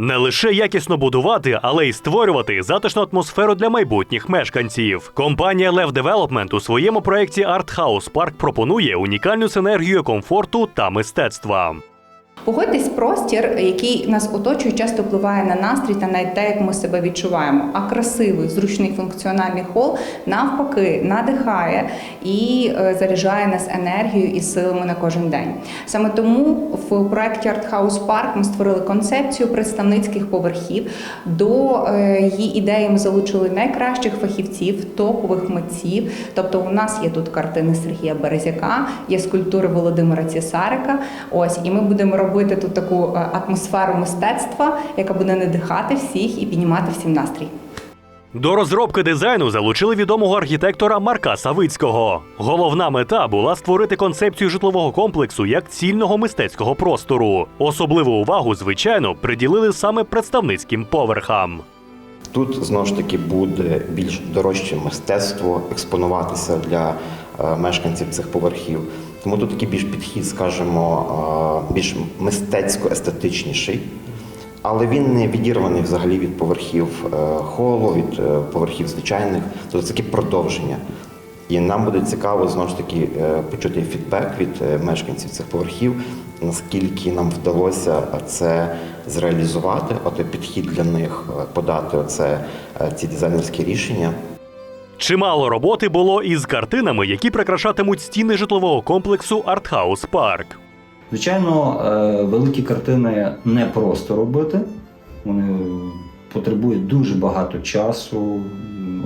Не лише якісно будувати, але й створювати затишну атмосферу для майбутніх мешканців. Компанія Lev Development у своєму проєкті House Park пропонує унікальну синергію комфорту та мистецтва. Погодьтесь, простір, який нас оточує, часто впливає на настрій та навіть те, як ми себе відчуваємо. А красивий, зручний функціональний хол навпаки надихає і е, заряджає нас енергією і силами на кожен день. Саме тому в проєкті House Park ми створили концепцію представницьких поверхів. До е, її ідеї ми залучили найкращих фахівців, топових митців. Тобто, у нас є тут картини Сергія Березяка, є скульптури Володимира Цісарика. Ось і ми будемо робити тут таку е, атмосферу мистецтва, яка буде надихати всіх і піднімати всім настрій. До розробки дизайну залучили відомого архітектора Марка Савицького. Головна мета була створити концепцію житлового комплексу як цільного мистецького простору. Особливу увагу, звичайно, приділили саме представницьким поверхам. Тут знову ж таки буде більш дорожче мистецтво експонуватися для е, мешканців цих поверхів. Тому тут такий більш підхід, скажімо, більш мистецько-естетичніший, але він не відірваний взагалі від поверхів е, холу, від е, поверхів звичайних. Тобто це таке продовження. І нам буде цікаво знову ж таки е, почути фідбек від мешканців цих поверхів, наскільки нам вдалося це зреалізувати, отой підхід для них, подати оце, ці дизайнерські рішення. Чимало роботи було із картинами, які прикрашатимуть стіни житлового комплексу Артхаус Парк. Звичайно, е, великі картини не просто робити. Вони потребують дуже багато часу,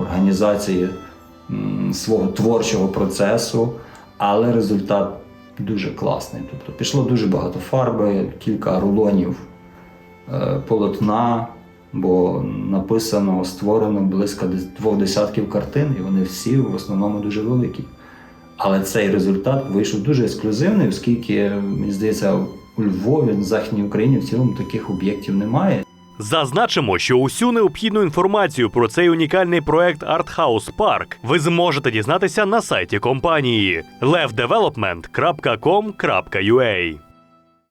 організації свого творчого процесу, але результат дуже класний. Тобто пішло дуже багато фарби, кілька рулонів е, полотна, бо написано, створено близько двох десятків картин, і вони всі в основному дуже великі. Але цей результат вийшов дуже ексклюзивний, оскільки, мені здається, у Львові, на Західній Україні в цілому таких об'єктів немає. Зазначимо, що усю необхідну інформацію про цей унікальний проект House Park ви зможете дізнатися на сайті компанії levdevelopment.com.ua